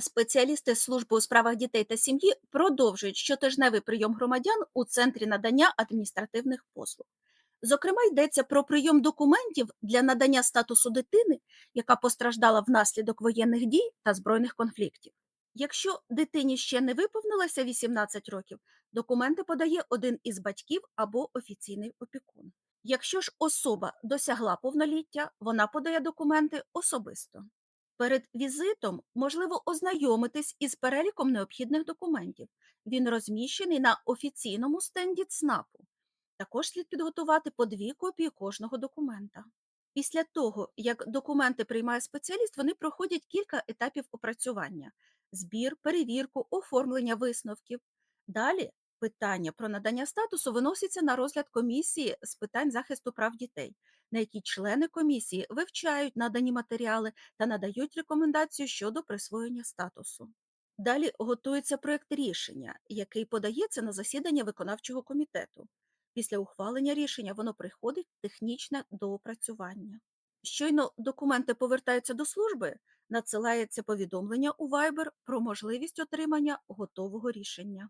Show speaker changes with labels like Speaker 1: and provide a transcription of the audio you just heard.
Speaker 1: Спеціалісти служби у справах дітей та сім'ї продовжують щотижневий прийом громадян у центрі надання адміністративних послуг. Зокрема, йдеться про прийом документів для надання статусу дитини, яка постраждала внаслідок воєнних дій та збройних конфліктів. Якщо дитині ще не виповнилося 18 років, документи подає один із батьків або офіційний опікун. Якщо ж особа досягла повноліття, вона подає документи особисто. Перед візитом можливо ознайомитись із переліком необхідних документів. Він розміщений на офіційному стенді ЦНАПу. Також слід підготувати по дві копії кожного документа. Після того, як документи приймає спеціаліст, вони проходять кілька етапів опрацювання: збір, перевірку, оформлення висновків. Далі питання про надання статусу виноситься на розгляд комісії з питань захисту прав дітей, на якій члени комісії вивчають надані матеріали та надають рекомендацію щодо присвоєння статусу. Далі готується проєкт рішення, який подається на засідання виконавчого комітету. Після ухвалення рішення воно приходить технічне доопрацювання. Щойно документи повертаються до служби, надсилається повідомлення у Viber про можливість отримання готового рішення.